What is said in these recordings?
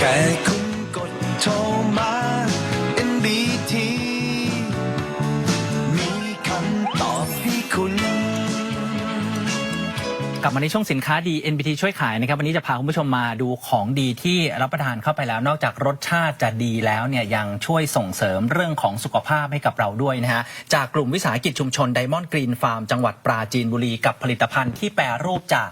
แค่คุณกดโทรมา NBT มีคำตอบให้คุณ กลับมาในช่วงสินค้าดี NBT ช่วยขายนะครับ วันนี้จะพาคุณผู้ชมมาดูของดีที่รับประทานเข้าไปแล้ว นอกจากรสชาติจะดีแล้วเนี่ยยังช่วยส่งเสริมเรื่องของสุขภาพให้กับเราด้วยนะฮะ จากกลุ่มวิสาหกิจชุมชนไดมอนด์กรีนฟาร์มจังหวัดปราจีนบุรีกับผลิตภัณฑ์ที่แปรรูปจาก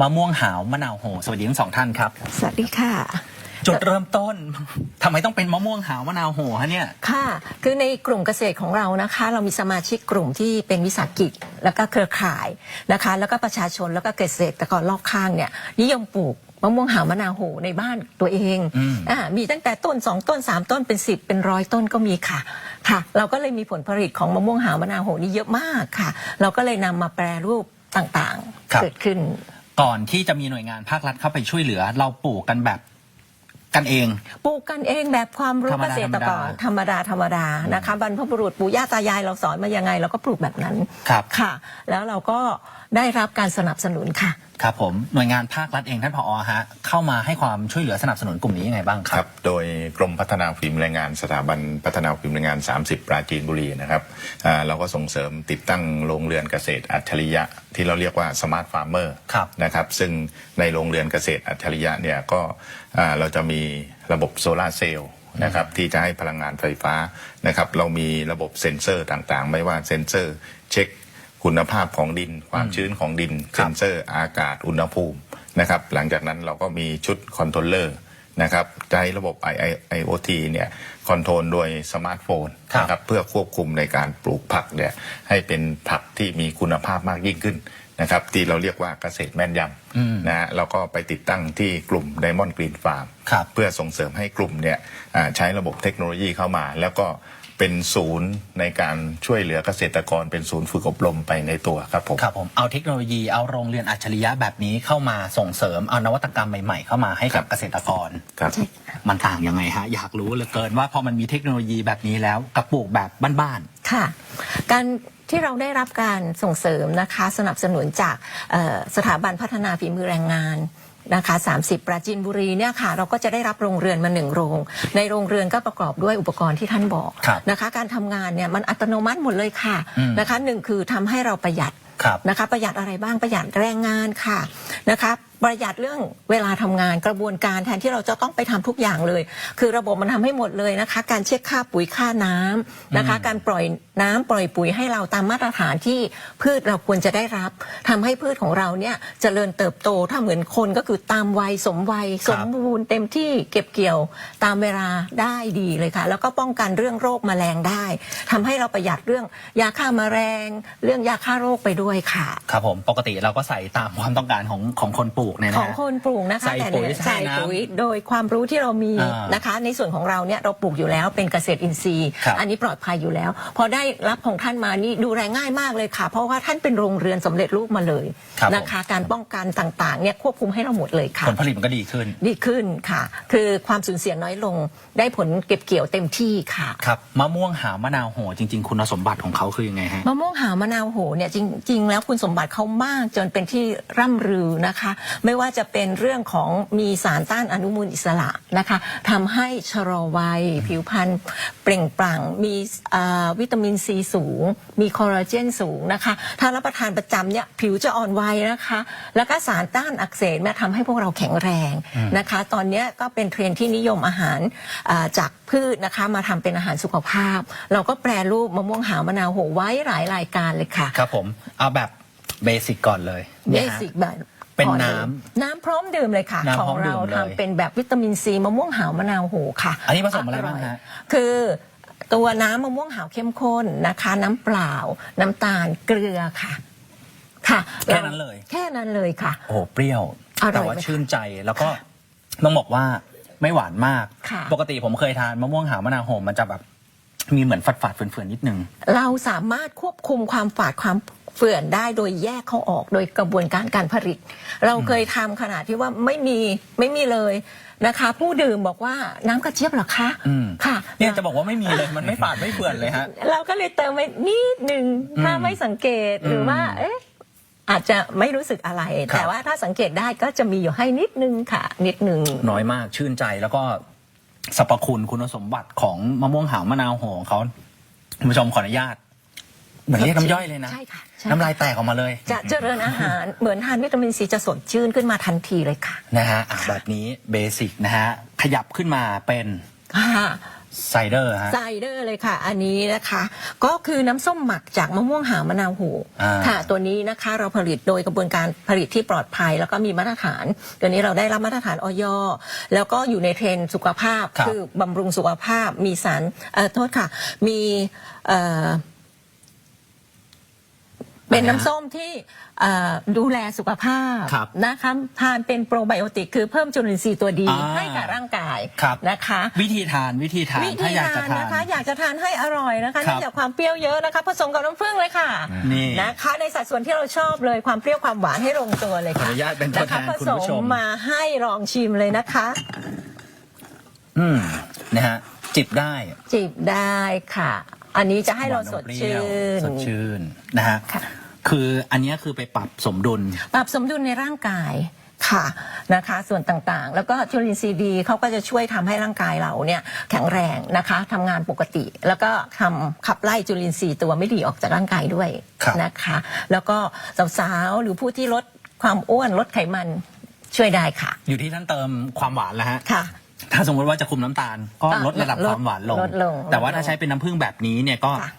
มะม่วงหาวมะนาวโห สวัสดีทั้งสองท่านครับ สวัสดีค่ะ จุดเริ่มต้น ทำไมต้องเป็นมะม่วงหาวมะนาวโหฮะเนี่ย ค่ะ คือในกลุ่มเกษตรของเรานะคะ เรามีสมาชิกกลุ่มที่เป็นวิสาหกิจ แล้วก็เครือข่ายนะคะ แล้วก็ประชาชนแล้วก็เกษตรกรรอบข้างเนี่ยนิยมปลูกมะม่วงหาวมะนาวโหในบ้านตัวเองอืม อ่ามีตั้งแต่ต้น 2 ต้น 3 ต้นเป็น 10 เป็นร้อยต้นก็มีค่ะค่ะ เราก็เลยมีผลผลิตของมะม่วงหาวมะนาวโหนี่เยอะมากค่ะ เราก็เลยนำมาแปรรูปต่างครับ ๆ เกิดขึ้น ก่อนที่จะมีหน่วยงานภาครัฐเข้าไปช่วยเหลือ เราปลูกกันแบบ กันเอง ปลูกกันเองแบบความรู้ธรรมเกดาษตรกรธรรมดาธรรมดานะคะบรรพบุรุษปู่ย่าตายายเราสอนมายังไง เราก็ปลูกแบบนั้นครับ ค่ะ แล้วเราก็ได้รับการสนับสนุนค่ะ ครับผมหน่วยงานภาครัฐเองท่านผอฮะเข้ามาให้ความช่วยเหลือสนับสนุนกลุ่มนี้ยังไงบ้างคครัรับ บ โดยกรมพัฒนาฝีมือแรงงานสถาบันพัฒนาฝีมือแรงงาน 30 ปราจีนบุรีนะครับอ่าเราก็ส่งเสริมติดตั้งโรงเรือนเกษตรอัจฉริยะ ที่เราเรียกว่าสมาร์ทฟาร์มเมอร์ครับ นะครับ ซึ่งในโรงเรือนเกษตรอัจฉริยะเนี่ยก็อ่าเราจะมีระบบโซลาร์เซลล์นะครับที่จะให้พลังงานไฟฟ้านะครับ เรามีระบบเซ็นเซอร์ต่างๆ ไม่ว่าเซ็นเซอร์เช็ค คุณภาพของดิน ความชื้นของดินครัเซ็บนเซอร์อากาศอุณหภูมินะครับหลังจากนั้นเราก็มีชุดคอนโทรลเลอร์นะครับใช้ระบบ II IoT เนี่ยคอนโทรลโดยสมาร์ทโฟนครับนะครับเพื่อควบคุมในการปลูกผักเนี่ยให้เป็นผักที่มีคุณภาพมากยิ่งขึ้นนะครับที่เราเรียกว่าเกษตรแม่นยอืมำนะฮะแล้วก็ไปติดตั้งที่กลุ่ม Diamond Green Farm ครับเพื่อส่งเสริมให้กลุ่มเนี่ยอ่าใช้ระบบเทคโนโลยีเข้ามา แล้วก็ เป็นศูนย์ในการช่วยเหลือเกษตรกรเป็นศูนย์ฝึกอบรมไปในตัวครับผม ครับผมเอาเทคโนโลยีเอาโรงเรียนอัจฉริยะแบบนี้เข้ามาส่งเสริมเอานวัตกรรมใหม่ๆ เข้ามาให้กับครับเกษตรกร ครับใช่มันต่างยังไงฮะอยากรู้เหลือเกินว่าพอมันมีเทคโนโลยีแบบนี้แล้วกับปลูกแบบบ้านค่ะ การที่เราได้รับการส่งเสริมนะคะ สนับสนุนจากเอ่อสถาบันพัฒนาฝีมือแรงงาน นะคะ30 ปราจีนบุรีเนี่ยค่ะเราก็จะได้รับโรงเรือนมาหนึ่งโรง ในโรงเรือนก็ประกอบด้วยอุปกรณ์ที่ท่านบอกครับนะคะ การทำงานเนี่ยมันอัตโนมัติหมดเลยค่ะอืมนะคะหนึ่งคือทำให้เราประหยัดๆครับนะคะประหยัดอะไรบ้างประหยัดแรงงานค่ะนะคะ ประหยัดเรื่องเวลาทำงานกระบวนการแทนที่เราจะต้องไปทำทุกอย่างเลย คือระบบมันทำให้หมดเลยนะคะ การเช็คค่าปุ๋ยค่าน้ำนะคะ การปล่อยน้ำปล่อยปุ๋ยให้เราตามมาตรฐานที่พืชเราควรจะได้รับทำให้พืชของเราเนี่ยเจริญเติบโตถ้าเหมือนคนก็คือตามวัยสมวัยครัสบมบูรณ์เต็มที่เก็บเกี่ยวตามเวลาได้ดีเลยค่ะ แล้วก็ป้องกันเรื่องโรคแมลงได้ทำให้เราประหยัดเรื่องยาฆ่าแมลงเรื่องยาฆ่าโรคไปด้วยค่ะ ครับผมปกติเราก็ใส่ตามความต้องการของของคนปลูกเนี่ยขนะองฮะคนปลูกนะคะใส่แต่ปุ๋ยเนี่ยใส่ใส่น้ำปุ๋ยโดยความรู้ที่เรามีอ่านนะคะ ในส่วนของเราเนี่ยเราปลูกอยู่แล้วเป็นเกษตรอินทรีย์ครับอันนี้ปลอดภัยอยู่แล้ว พอได้รับของท่านมานี่ดูแลง่ายมากเลยค่ะ เพราะว่าท่านเป็นโรงเรือนสำเร็จรูปมาเลยครับนะคะ การป้องกันต่างๆเนี่ยควบคุมให้เราหมดเลยค่ะผลผลิตมันก็ดีขึ้น ดีขึ้นค่ะ คือความสูญเสียน้อยลงได้ผลเก็บเกี่ยวเต็มที่ค่ะครับมะม่วงหาวมะนาวโหจริง ๆ คุณสมบัติของเขาคือยังไงฮะมะม่วงหาวมะนาวโหเนี่ยจริง ๆ แล้วคุณสมบัติเขามากจนเป็นที่ร่ำลือนะคะไม่ว่าจะเป็นเรื่องของมีสารต้านอนุมูลอิสระนะคะทำให้ชะลอวัย ผิวพรรณเปล่งปลั่ง มีอ่าวิตามินซีสูง มีคอลลาเจนสูงนะคะ ถ้ารับประทานประจำเนี่ยผิวจะอ่อนวัยนะคะ แล้วก็สารต้านอักเสบเนี่ยทำให้พวกเราแข็งแรงนะคะ ตอนเนี้ยก็เป็นเทรนด์ที่นิยมอาหารอ่าจากพืชนะคะมาทำเป็นอาหารสุขภาพ เราก็แปรรูปมะม่วงหาวมะนาวโหไว้หลายรายการเลยค่ะ ครับผม เอาแบบเบสิกก่อนเลยเบนี่ยฮะสิกแบบ เป็นก่อลยน้น้ำพร้อมดื่มเลยค่ะ น้ำขอพร้องมดื่เรามเลย ทำเป็นแบบวิตามินซีมะม่วงหาวมะนาวโหค่ะอันนี้ผสมอะไรบ้างฮะยคือตัวน้ำมะม่วงหาวเข้มข้นนะคะ น้ำเปล่า น้ำตาลเกลือค่ะ ค่ะแค่นั้นเลย แค่นั้นเลยค่ะ โอ้โหเปรี้ยว อร่อยแต่ว่าไหมคะชื่นใจแล้วก็ต้องบอกว่าไม่หวานมาก ค่ะ ปกติผมเคยทานมะม่วงหาวมะนาวโหมมันจะแบบมีเหมือนฝาดๆเฟื่อนๆนิดนึง เราสามารถควบคุมความฝาดความ เฟื่อนได้โดยแยกเขาออกโดยกระบวนการการผลิต เราเคยทำขนาดที่ว่าไม่มีไม่มีเลยนะคะ ผู้ดื่มบอกว่าน้ำกระเจี๊ยบเหรอคะอืมค่ะเนี่ยจะบอกว่าไม่มีเลยมันไม่ฝาดไม่เฟื่อนเลยฮะเราก็เลยเติมไปนิดหนึ่งถ้าอืมไม่สังเกตหรือว่าอืมเอ๊ะอาจจะไม่รู้สึกอะไรครับแต่ว่าถ้าสังเกตได้ก็จะมีอยู่ให้นิดนึงค่ะ นิดนึง น้อยมากชื่นใจแล้วก็สรรพคุณคุณสมบัติของมะม่วงหาวมะนาวโหของเขาคุณผู้ชมขออนุญาต เหมือนเรียกน้ำย่อยเลยนะ ใช่ค่ะใช่น้ำลายแตกออกมาเลยจะเจริญอาหารเหมือนทานวิตามินซีจะสดชื่นขึ้นมาทันทีเลยค่ะนะฮะอะแบบนี้เบสิกนะฮะขยับขึ้นมาเป็นค่ะไซเดอร์ฮะ ไซเดอร์เลยค่ะ อันนี้นะคะ ก็คือน้ำส้มหมักจากมะม่วงหาวมะนาวโหอ่า ค่ะ ตัวนี้นะคะเราผลิตโดยกระบวนการผลิตที่ปลอดภัย แล้วก็มีมาตรฐาน ตัวนี้เราได้รับมาตรฐานออยแล้วก็อยู่ในเทรนด์สุขภาพครับ อบำรุงสุขภาพมีสารเอ่อโทษค่ะ มีเอ่อ เป็นน้ำส้มที่เอ่อดูแลสุขภาพครับนะคะทานเป็นโปรไบโอติกคือเพิ่มจุลินทรีย์ตัวดีอ่า ให้กับร่างกายครับ นะคะ วิธีทานวิธีทานวิถ้าธีอยากจะทานทาน นะคะอยากจะทานให้อร่อยนะคะครับ เนื่องจากความเปรี้ยวเยอะนะคะ ผสมกับน้ำผึ้งเลยค่ะนี่ นะคะในสัดส่วนที่เราชอบเลยความเปรี้ยวความหวานให้ลงตัวเลยขอค่ะอนุญาตเป็นตัวแทนผคุณสผู้ชมมมาให้ลองชิมเลยนะคะ อืมนะฮะจิบได้จิบได้ค่ะ อันนี้จะให้เราสดหวานนมปชื่รี้ยวนสดชื่นนะฮะค่ะคืออันเนี้ยคือไปปรับสมดุล ปรับสมดุลในร่างกายค่ะนะคะส่วนต่างๆ แล้วก็จุลินทรีย์ดีเขาก็จะช่วยทำให้ร่างกายเราเนี่ยแข็งแรงนะคะทำงานปกติ แล้วก็ทำขับไล่จุลินทรีย์ตัวไม่ดีออกจากร่างกายด้วยครับนะคะ แล้วก็สาวๆหรือผู้ที่ลดความอ้วนลดไขมันช่วยได้ค่ะ อยู่ที่ท่านเติมความหวานแล้วฮะค่ะ ถ้าสมมติว่าจะคุมน้ำตาลก็อะลดระดับลดความหวานลง ลดลงแต่ว่าลดลงถ้าใช้เป็นน้ำผึ้งแบบนี้เนี่ยก็ค่ะ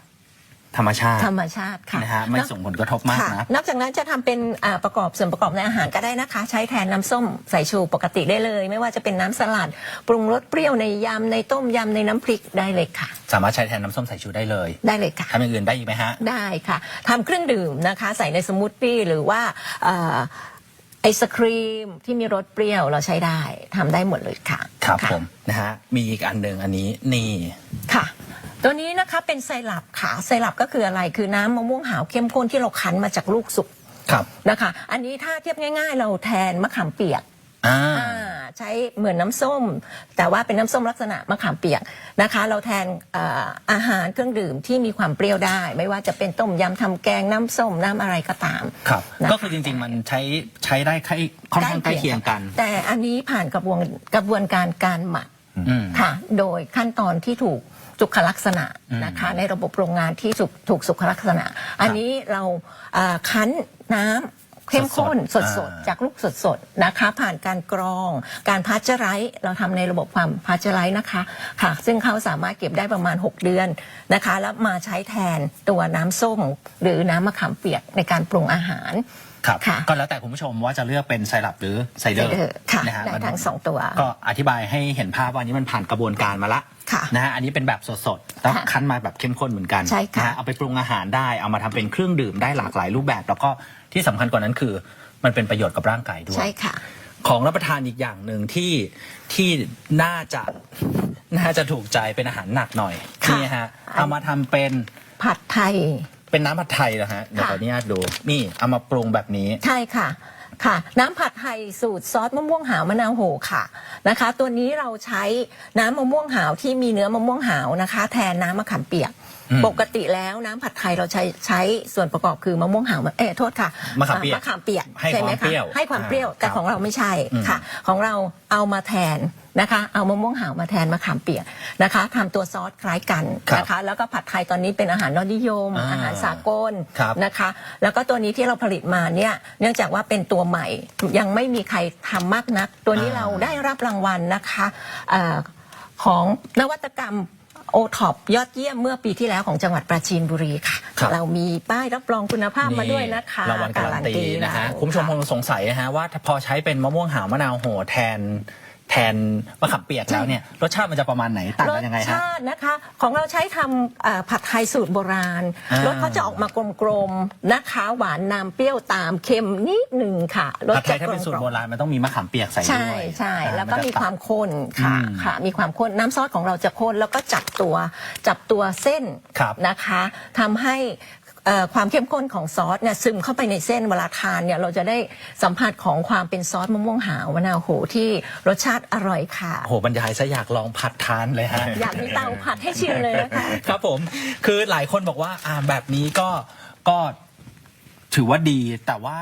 ธรรมชาติธรรมชาติค่ะนะฮะไม่ส่งผลกระทบมากค่ะนะ นอกจากนั้นจะทำเป็นอ่าประกอบส่วนประกอบในอาหารก็ได้นะคะ ใช้แทนน้ำส้มสายชูปกติได้เลย ไม่ว่าจะเป็นน้ำสลัด ปรุงรสเปรี้ยวในยำในต้มยำในน้ำพริกได้เลยค่ะ สามารถใช้แทนน้ำส้มสายชูได้เลยได้เลยค่ะ ทำอย่างอื่นได้อีกไหมฮะ ได้ค่ะทำเครื่องดื่มนะคะ ใส่ในสมูทตี้หรือว่าเอ่อ ไอศครีมที่มีรสเปรี้ยวเราใช้ได้ทำได้หมดเลยค่ะครับะผมนะฮะมีอีกอันหนึ่งอันนี้นี่ค่ะ ตัวนี้นะคะเป็นไซรัปค่ะไซรัปก็คืออะไรคือน้ำมะม่วงหาวเข้มข้นที่เราคั้นมาจากลูกสุกครับนะคะ อันนี้ถ้าเทียบง่าย ๆ เราแทนมะขามเปียก อ่า อ่า ใช้เหมือนน้ำส้ม แต่ว่าเป็นน้ำส้มลักษณะมะขามเปียกนะคะ เราแทนเอ่ออาหารเครื่องดื่มที่มีความเปรี้ยวได้ ไม่ว่าจะเป็นต้มยำทำแกงน้ำส้มน้ำอะไรก็ตาม ครับนะะก็คือจริงๆ มันใช้ใช้ได้ใกล้ค่อนข้างใกล้เคียงกัน แต่อันนี้ผ่านกระบวนกระบวนการการหมัก อืม ค่ะ โดยขั้นตอนที่ถูกสุขลักษณะนะคะ ในระบบโรงงานที่ถูกถูกสุขลักษณะ อันนี้เราอ่าคั้นน้ำ เข้มข้นสสดดๆสดอ่าจากลูกสดสดๆนะคะ ผ่านการกรอง การพาสเจอร์ไรส์เราทำในระบบความพาสเจอร์ไรส์นะคะค่ะ ซึ่งเขาสามารถเก็บได้ประมาณ 6 เดือนนะคะ แล้วมาใช้แทนตัวน้ำส้ม หรือน้ำมะขามเปียกในการปรุงอาหาร ครับค่ะก็แล้วแต่คุณผู้ชมว่าจะเลือกเป็นไซรัปหรือไซเดอร์ไซเดอร์ค่ะนะฮะได้มันทั้งสองตัว ก็อธิบายให้เห็นภาพว่าอันนี้มันผ่านกระบวนการมาละค่ะนะฮะอันนี้เป็นแบบสดๆแล้วค่ะคั้นมาแบบเข้มข้นเหมือนกันใช่ค่ะ นฮเอาไปปรุงอาหารได้เอามาทำเป็นเครื่องดื่มได้หลากหลายรูปแบบ แล้วก็ที่สำคัญกว่านั้นคือ มันเป็นประโยชน์กับร่างกายด้วย ใช่ค่ะ ของรับประทานอีกอย่างหนึ่งที่ที่น่าจะน่าจะถูกใจเป็นอาหารหนักหน่อยค่ะ นี่ฮะเอามาทำเป็นผัดไทย เป็นน้ำผัดไทยนะฮะเดี๋ยวขออนุญาตดูนี่เอามาปรุงแบบนี้ ใช่ค่ะค่ะ น้ำผัดไทยสูตรซอสมะม่วงหาวมะนาวโหค่ะนะคะ ตัวนี้เราใช้น้ำมะม่วงหาวที่มีเนื้อมะม่วงหาวนะคะ แทนน้ำมะขามเปียกอืม ปกติแล้วน้ำผัดไทยเราใช้ใช้ส่วนประกอบคือมะม่วงหาวเอ้โทษค่ะมะขามเปียกมะขามเปียกให้ใช่ไหมความเปรี้ยวคะให้ความเปรี้ยวอ่าแต่ครับของเราไม่ใช่อืมค่ะ ของเราเอามาแทนนะคะ เอามะม่วงหาวมาแทนมะขามเปียกนะคะทำตัวซอสคล้ายกันครับนะคะ แล้วก็ผัดไทยตอนนี้เป็นอาหารยอดนิยมอ่าอาหารสากลครับนะคะ แล้วก็ตัวนี้ที่เราผลิตมาเนี่ยเนื่องจากว่าเป็นตัวใหม่ ยังไม่มีใครทำมากนัก ตัวนี้อ่าเราได้รับรางวัลนะคะเออของนวัตกรรม โอท็อปยอดเยี่ยมเมื่อปีที่แล้วของจังหวัดปราจีนบุรีค่ะ ครับเรามีป้ายรับรองคุณภาพมาด้วยนะคะรางวัลการันตีนะฮะแล้วคุณผู้ชมคงสงสัยนะฮะว่าพอใช้เป็นมะม่วงหาวมะนาวโหแทน แทนมะขามเปียกแล้วเนี่ยรสชาติมันจะประมาณไหนต่างรกัสนยังไงฮะ ชาตินะคะ ของเราใช้ทำเอ่อผัดไทยสูตรโบราณอ่ารสเขาจะออกมากลมๆนะคะหวานนำเปรี้ยวตามเค็มนิดหนึ่งค่ะรสผัดไทจะยถ้าเป็นสูตรกลโบมๆราณมันต้องมีมะขามเปียกใส่ด้วยใช่ใช่อ่แล้วก็นจะ มีความข้นค่ะอืมค่ะ มีความข้นน้ำซอสของเราจะข้นแล้วก็จับตัวจับตัวเส้นครับนะคะทำให้เอ่อ ความเข้มข้นของซอสเนี่ยซึมเข้าไปในเส้นเวลาทานเนี่ยเราจะได้สัมผัสของความเป็นซอสมะม่วงหาวมะนาวโหที่รสชาติอร่อยค่ะโอ้โหบรรยายซะอยากลองผัดทานเลยฮะ อยากมีเตาผัดให้ชิมเลยนะคะครับผมคือหลายคนบอกว่าอ่าแบบนี้ก็ก็ถือว่าดีแต่ว่า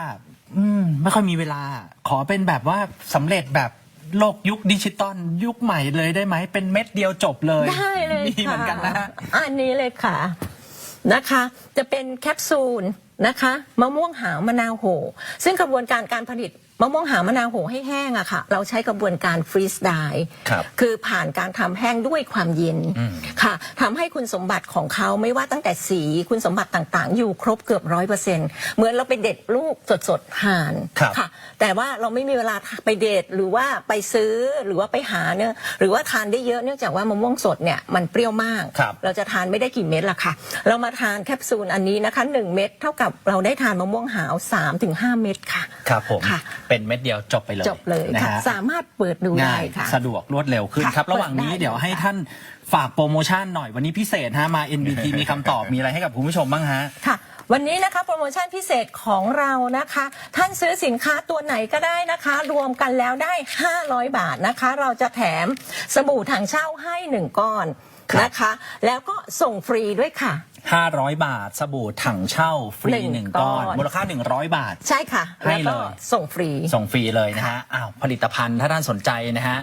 อืม ไม่ค่อยมีเวลา ขอเป็นแบบว่าสำเร็จแบบโลกยุคดิจิตอลยุคใหม่เลยได้ไหม เป็นเม็ดเดียวจบเลย ได้เลยมีค่ะเหมือนกันนะฮะอันนี้เลยค่ะ นะคะ จะเป็นแคปซูลนะคะมะม่วงหาวมะนาวโห ซึ่งกระบวนการการผลิต มะม่วงหาวมะนาวโหให้แห้งอะค่ะ เราใช้กระบวนการฟรีสไดครับ คือผ่านการทำแห้งด้วยความเย็นอืม ค่ะทำให้คุณสมบัติของเขาไม่ว่าตั้งแต่สีคุณสมบัติต่างๆ อยู่ครบเกือบร้อยเปอร์เซ็นต์เหมือนเราไปเด็ดลูกสดๆห่านครับ ค่ะ แต่ว่าเราไม่มีเวลาไปเดทหรือว่าไปซื้อหรือว่าไปหาเนื้อหรือว่าทานได้เยอะเนื่องจากว่ามะม่วงสดเนี่ยมันเปรี้ยวมาก ครับ เราจะทานไม่ได้กี่เม็ดละค่ะ เรามาทานแคปซูลอันนี้นะคะ 1 เม็ดเท่ากับเราได้ทานมะม่วงหาว 3-5 เม็ดค่ะ ครับผมค่ะ เป็นเม็ดเดียวจบไปเลยจบเลยนะค่ะ ฮะสามารถเปิดดูได้ง่ายค่ะ สะดวกรวดเร็วขึ้นค่ะครับ ระหว่างนี้เปิดได้เดี๋ยวให้เลยค่ะท่านฝากโปรโมชั่นหน่อยวันนี้พิเศษฮะมา NBT มีคำตอบมีอะไรให้กับคุณผู้ชมบ้างฮะ ค่ะวันนี้นะคะโปรโมชั่นพิเศษของเรานะคะ ท่านซื้อสินค้าตัวไหนก็ได้นะคะ รวมกันแล้วได้ 500 บาทนะคะ เราจะแถมสบู่ถังเช่าให้ 1 ก้อนครับนะคะ แล้วก็ส่งฟรีด้วยค่ะ 500 บาท สบู่ถังเช่าฟรีหหนึ่นึ่งงก้อน ก้อน มูลค่า 100 บาท ใช่ค่ะ ให้แล้วเลก็ยส่งฟรี ส่งฟรีเลยนะฮะ อ้าว ผลิตภัณฑ์ถ้าท่านสนใจนะฮะ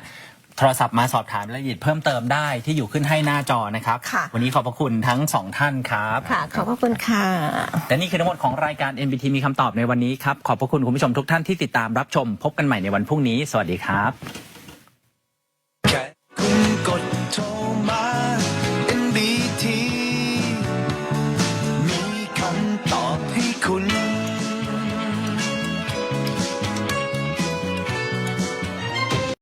โทรศัพท์มาสอบถามรายละเอียดเพิ่มเติมได้ที่อยู่ขึ้นให้หน้าจอนะครับ ค่ะ วันนี้ขอบพระคุณทั้งสองท่านครับ ค่ะ ขอบพระคุณค่ะ และนี่คือทั้งหมดของรายการ NBT มีคำตอบในวันนี้ครับ ขอบพระคุณคุณผู้ชมทุกท่านที่ติดตามรับชม พบกันใหม่ในวันพรุ่งนี้ สวัสดีครับ